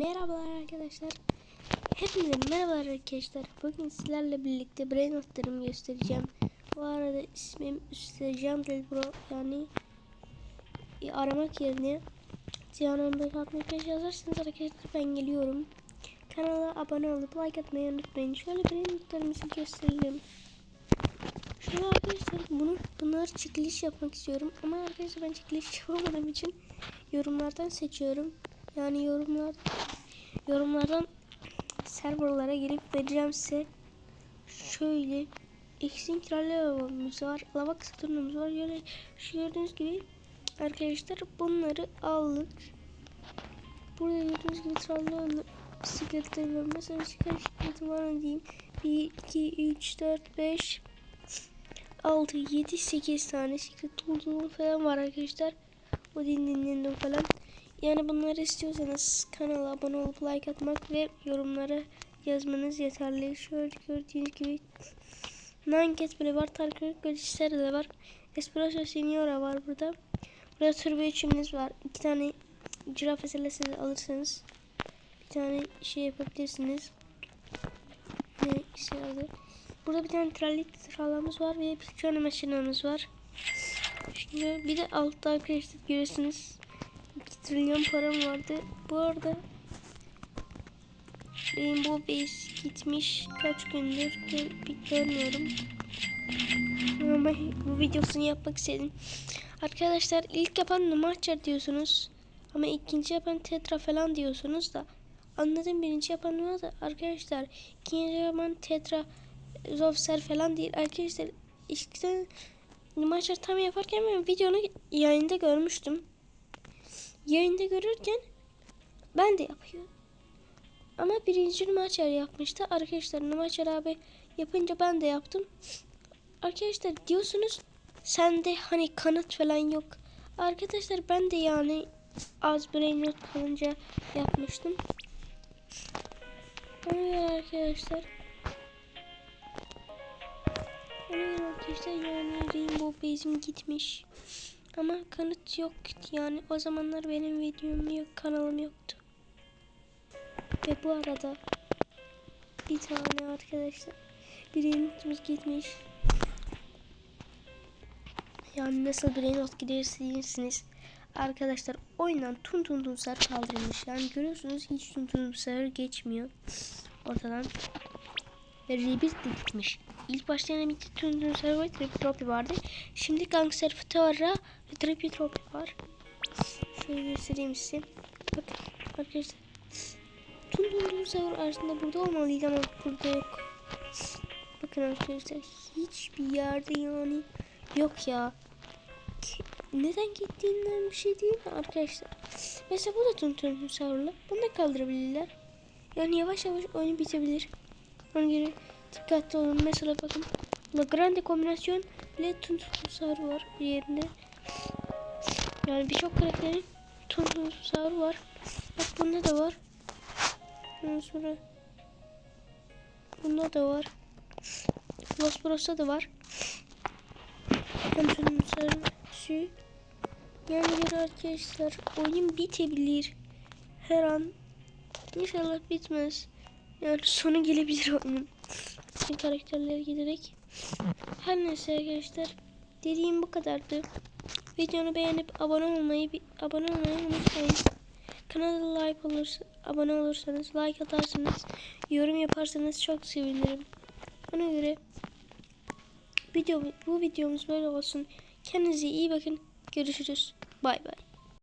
Merhabalar arkadaşlar. Hepinize merhabalar arkadaşlar. Bugün sizlerle birlikte brain notlarımı göstereceğim. Bu arada ismim üstte Jamdel Bro yani e, aramak yerine Cihan 1565 yazarsanız arkadaşlar ben geliyorum. Kanala abone olup like atmayı unutmayın. Şöyle brain notlarımızı gösterelim. Şöyle arkadaşlar bunu bunlar çekiliş yapmak istiyorum ama arkadaşlar ben çekiliş yapamadığım için yorumlardan seçiyorum. Yani yorumlar yorumlardan serverlara girip vereceğim size. Şöyle X'in kraliyememiz var. Lava kısıtırmamız var. Şöyle şu gördüğünüz gibi arkadaşlar bunları aldık. Burada gördüğünüz gibi trallı bisikletleri var. Mesela çıkar bisikletim var diyeyim. 1, 2, 3, 4, 5 6, 7, 8 tane siklet olduğum falan var arkadaşlar. O dinlendim falan. Yani bunları istiyorsanız kanala abone olup like atmak ve yorumlara yazmanız yeterli. Şöyle gördüğünüz gibi Nanket bile var. Tarkırık Göçişler de var. Espresso Signora var burada. Burada turbo içiminiz var. İki tane ciraf meselesi alırsanız bir tane şey yapabilirsiniz. Ne adı? Burada bir tane tralik tralamız var ve bir tane maşinamız var. Şimdi bir de altta arkadaşlar görüyorsunuz 2 trilyon param vardı. Bu arada Rainbow Base gitmiş kaç gündür gör, görmüyorum. Ama bu videosunu yapmak istedim. Arkadaşlar ilk yapan Numaçer diyorsunuz. Ama ikinci yapan Tetra falan diyorsunuz da. Anladım birinci yapan Numa da arkadaşlar. ikinci yapan Tetra Zofser falan değil. Arkadaşlar işte Numaçer tam yaparken ben videonu yayında görmüştüm yayında görürken ben de yapıyorum. Ama birinci Numaçer yapmıştı. Arkadaşlar Numaçer abi yapınca ben de yaptım. Arkadaşlar diyorsunuz sende hani kanıt falan yok. Arkadaşlar ben de yani az brain not kalınca yapmıştım. Ona göre arkadaşlar ona göre arkadaşlar yani Rainbow Base'im gitmiş. Ama kanıt yok yani o zamanlar benim videom yok kanalım yoktu. Ve bu arada bir tane arkadaşlar bir not gitmiş. Yani nasıl bir not gidersiniz arkadaşlar oyundan tun tun tun ser kaldırılmış. Yani görüyorsunuz hiç tun tun ser geçmiyor ortadan. Ve Rebirth de gitmiş. İlk başta Enemik'te tüm tüm server Tripi vardı. Şimdi Gangster Fıtara ve Tropi var. Şöyle göstereyim size. Bakın arkadaşlar. Tüm server arasında burada olmalıydı ama burada yok. Bakın arkadaşlar hiçbir yerde yani yok ya. Neden gittiğinden bir şey değil mi arkadaşlar? Mesela bu da tüm serverla. Bunu da kaldırabilirler. Yani yavaş yavaş oyun bitebilir. Ona göre dikkatli olun. Mesela bakın. La Grande kombinasyon ile Tuntusar var yerinde. Yani birçok karakterin Tuntusar var. Bak bunda da var. Ondan sonra bunda da var. Los Bros'ta da var. Tuntusar şu yani göre arkadaşlar oyun bitebilir. Her an İnşallah bitmez. Yani sonu gelebilir oyunun. Bütün karakterler giderek. Her neyse arkadaşlar. Dediğim bu kadardı. Videonu beğenip abone olmayı abone olmayı unutmayın. Kanala like olursa, abone olursanız, like atarsanız, yorum yaparsanız çok sevinirim. Ona göre video bu videomuz böyle olsun. Kendinize iyi bakın. Görüşürüz. Bay bay.